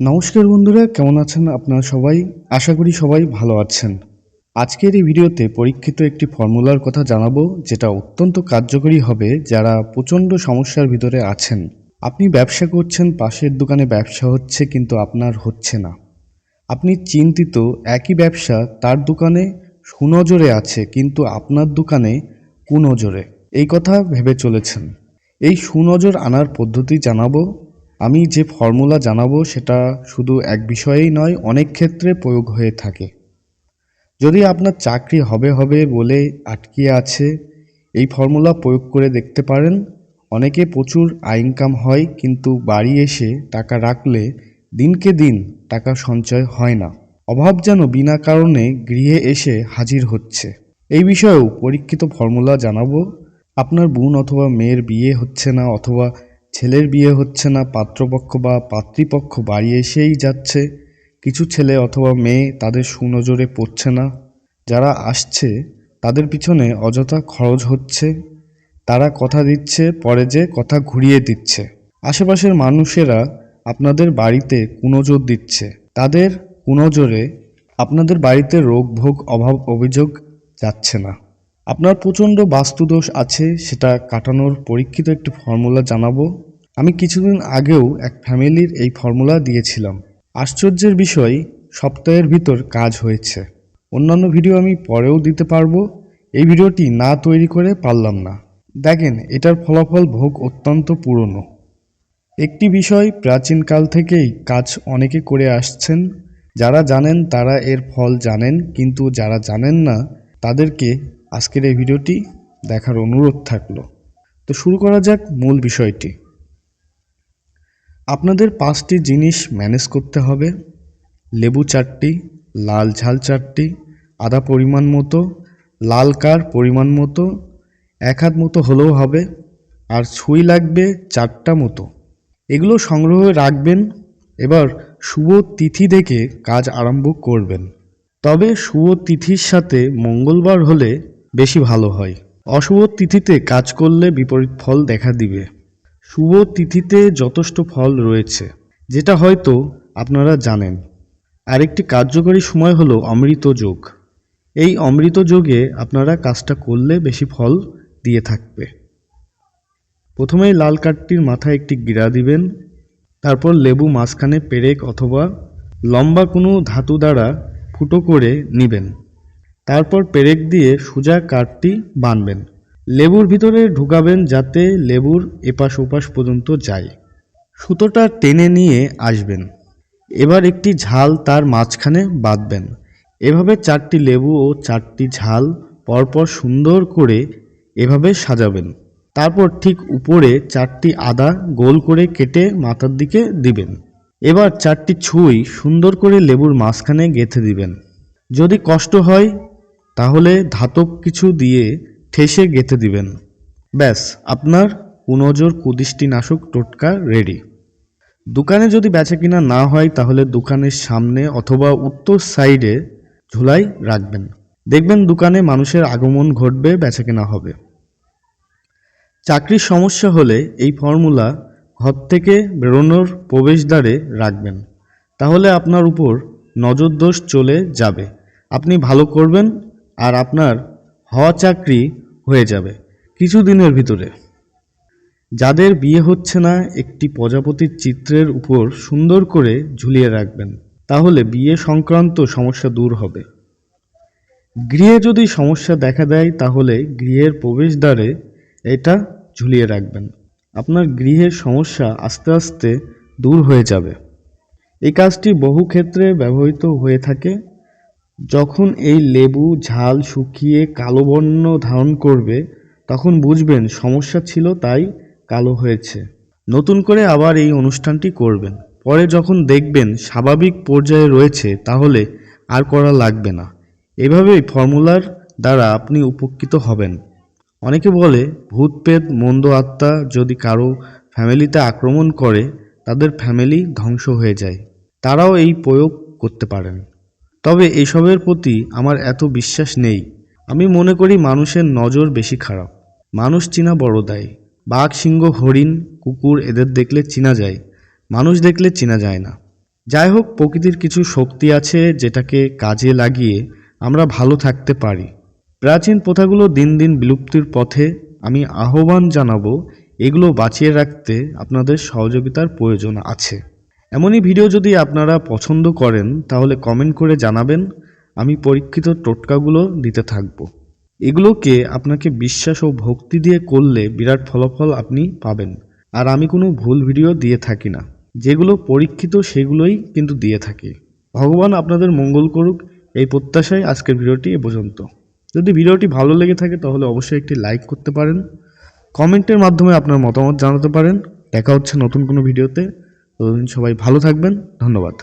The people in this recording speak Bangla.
নমস্কার বন্ধুরা, কেমন আছেন আপনারা সবাই? আশা করি সবাই ভালো আছেন। আজকের এই ভিডিওতে পরীক্ষিত একটি ফর্মুলার কথা জানাব, যেটা অত্যন্ত কার্যকরী হবে যারা প্রচণ্ড সমস্যার ভিতরে আছেন। আপনি ব্যবসা করছেন, পাশের দোকানে ব্যবসা হচ্ছে, কিন্তু আপনার হচ্ছে না। আপনি চিন্তিত, একই ব্যবসা তার দোকানে সুনজরে আছে, কিন্তু আপনার দোকানে কুনজরে। এই কথা ভেবে চলেছেন। এই সুনজর আনার পদ্ধতি জানাব আমি যে ফর্মুলা জানাব সেটা শুধু এক বিষয়েই নয়, অনেক ক্ষেত্রে প্রয়োগ হয়ে থাকে। যদি আপনার চাকরি হবে হবে বলে আটকিয়ে আছে, এই ফর্মুলা প্রয়োগ করে দেখতে পারেন। অনেকে প্রচুর ইনকাম হয়, কিন্তু বাড়ি এসে টাকা রাখলে দিনকে দিন টাকা সঞ্চয় হয় না। অভাব যেন বিনা কারণে গৃহে এসে হাজির হচ্ছে। এই বিষয়েও পরীক্ষিত ফর্মুলা জানাব। আপনার বোন অথবা মেয়ের বিয়ে হচ্ছে না, অথবা ছেলের বিয়ে হচ্ছে না, পাত্রপক্ষ বা পাত্রীপক্ষ বাড়ি এসেই যাচ্ছে। কিছু ছেলে অথবা মেয়ে তাদের সুনজরে পড়ছে না। যারা আসছে, তাদের পিছনে অযথা খরচ হচ্ছে। তারা কথা দিচ্ছে, পরে যে কথা ঘুরিয়ে দিচ্ছে। আশেপাশের মানুষেরা আপনাদের বাড়িতে কুনজর দিচ্ছে। তাদের কুনজরে আপনাদের বাড়িতে রোগ, ভোগ, অভাব, অভিযোগ যাচ্ছে না। আপনার প্রচণ্ড বাস্তুদোষ আছে, সেটা কাটানোর পরীক্ষিত একটি ফর্মুলা জানাব। আমি কিছুদিন আগেও এক ফ্যামিলির এই ফর্মুলা দিয়েছিলাম। আশ্চর্যের বিষয়, সপ্তাহের ভিতর কাজ হয়েছে। অন্যান্য ভিডিও আমি পরেও দিতে পারব। এই ভিডিওটি না তৈরি করে পারলাম না। দেখেন, এটার ফলাফল ভোগ অত্যন্ত পুরনো। একটি বিষয় প্রাচীনকাল থেকেই কাজ অনেকে করে আসছেন। যারা জানেন তারা এর ফল জানেন, কিন্তু যারা জানেন না, তাদেরকে আজকের এই ভিডিওটি দেখার অনুরোধ থাকল। তো শুরু করা যাক মূল বিষয়টি। আপনাদের পাঁচটি জিনিস ম্যানেজ করতে হবে। লেবু চারটি, লাল ঝাল চারটি, আদা পরিমাণ মতো, লাল কার পরিমাণ মতো, এক হাত মতো হলেও হবে, আর ছুঁই লাগবে চারটা মতো। এগুলো সংগ্রহ রাখবেন, এবার শুভ তিথি দেখে কাজ আরম্ভ করবেন। তবে শুভ তিথির সাথে মঙ্গলবার হলে বেশি ভালো হয়। অশুভ তিথিতে কাজ করলে বিপরীত ফল দেখা দিবে। শুভ তিথিতে যথেষ্ট ফল রয়েছে, যেটা হয়তো আপনারা জানেন। আরেকটি কার্যকরী সময় হলো অমৃত যোগ। এই অমৃত যোগে আপনারা কাজটা করলে বেশি ফল দিয়ে থাকবে। প্রথমেই লাল কাঠটির মাথায় একটি গিরা দিবেন, তারপর লেবু মাঝখানে পেরেক অথবা লম্বা কোনো ধাতু দ্বারা ফুটো করে নিবেন। তারপর পেরেক দিয়ে সোজা কাঠটি বানবেন। লেবুর ভিতরে ঢুকাবেন যাতে লেবুর এপাশ ওপাশ পর্যন্ত যায়। সুতোটা টেনে নিয়ে আসবেন। এবার একটি ঝাল তার মাঝখানে বাঁধবেন। এভাবে চারটি লেবু ও চারটি ঝাল পরপর সুন্দর করে এভাবে সাজাবেন। তারপর ঠিক উপরে চারটি আদা গোল করে কেটে মাথার দিকে দিবেন। এবার চারটি ছুঁই সুন্দর করে লেবুর মাঝখানে গেঁথে দিবেন। যদি কষ্ট হয়, তাহলে ধাতব কিছু দিয়ে ঠেসে গেঁথে দিবেন। ব্যাস, আপনার কুনজর কুদৃষ্টিনাশক টোটকা রেডি দোকানে যদি বেচা কিনা না হয়, তাহলে দোকানের সামনে অথবা উত্তর সাইডে ঝুলাই রাখবেন। দেখবেন দোকানে মানুষের আগমন ঘটবে বেচা কেনা হবে। চাকরির সমস্যা হলে এই ফর্মুলা ঘর থেকে বেরোনোর প্রবেশদ্বারে রাখবেন। তাহলে আপনার উপর নজরদোষ চলে যাবে। আপনি ভালো করবেন, আর আপনার হওয়া চাকরি হয়ে যাবে কিছু দিনের ভিতরে। যাদের বিয়ে হচ্ছে না, একটি প্রজাপতির চিত্রের উপর সুন্দর করে ঝুলিয়ে রাখবেন, তাহলে বিয়ে সংক্রান্ত সমস্যা দূর হবে। গৃহে যদি সমস্যা দেখা দেয়, তাহলে গৃহের প্রবেশদ্বারে এটা ঝুলিয়ে রাখবেন। আপনার গৃহের সমস্যা আস্তে আস্তে দূর হয়ে যাবে। এই কাজটি বহু ক্ষেত্রে ব্যবহৃত হয়ে থাকে। যখন এই লেবু, ঝাল শুকিয়ে কালো বর্ণ ধারণ করবে, তখন বুঝবেন সমস্যা ছিল তাই কালো হয়েছে। নতুন করে আবার এই অনুষ্ঠানটি করবেন। পরে যখন দেখবেন স্বাভাবিক পর্যায়ে রয়েছে, তাহলে আর করা লাগবে না। এভাবেই ফর্মুলার দ্বারা আপনি উপকৃত হবেন। অনেকে বলে, ভূত, প্রেত, মন্দ আত্মা যদি কারও ফ্যামিলিতে আক্রমণ করে, তাদের ফ্যামিলি ধ্বংস হয়ে যায়। তারাও এই প্রয়োগ করতে পারেন। তবে এসবের প্রতি আমার এত বিশ্বাস নেই। আমি মনে করি মানুষের নজর বেশি খারাপ। মানুষ চিনা বড় দায়। বাঘ, সিংহ, হরিণ, কুকুর এদের দেখলে চিনা যায়। মানুষ দেখলে চেনা যায় না। যাই হোক, প্রকৃতির কিছু শক্তি আছে যেটাকে কাজে লাগিয়ে আমরা ভালো থাকতে পারি। প্রাচীন প্রথাগুলো দিন দিন বিলুপ্তির পথে আমি আহ্বান জানাব, এগুলো বাঁচিয়ে রাখতে আপনাদের সহযোগিতার প্রয়োজন আছে। এমনই ভিডিও যদি আপনারা পছন্দ করেন, তাহলে কমেন্ট করে জানাবেন। আমি পরীক্ষিত টোটকাগুলো দিতে থাকব। এগুলোকে আপনাকে বিশ্বাস ও ভক্তি দিয়ে করলে বিরাট ফলাফল আপনি পাবেন। আর আমি কোনো ভুল ভিডিও দিয়ে থাকি না। যেগুলো পরীক্ষিত, সেগুলোই কিন্তু দিয়ে থাকি। ভগবান আপনাদের মঙ্গল করুক। এই প্রত্যাশায় আজকের ভিডিওটি এ পর্যন্ত। যদি ভিডিওটি ভালো লেগে থাকে, তাহলে অবশ্যই একটি লাইক করতে পারেন। কমেন্টের মাধ্যমে আপনার মতামত জানাতে পারেন। দেখা হচ্ছে নতুন কোনো ভিডিওতে। ততদিন সবাই ভালো থাকবেন ধন্যবাদ।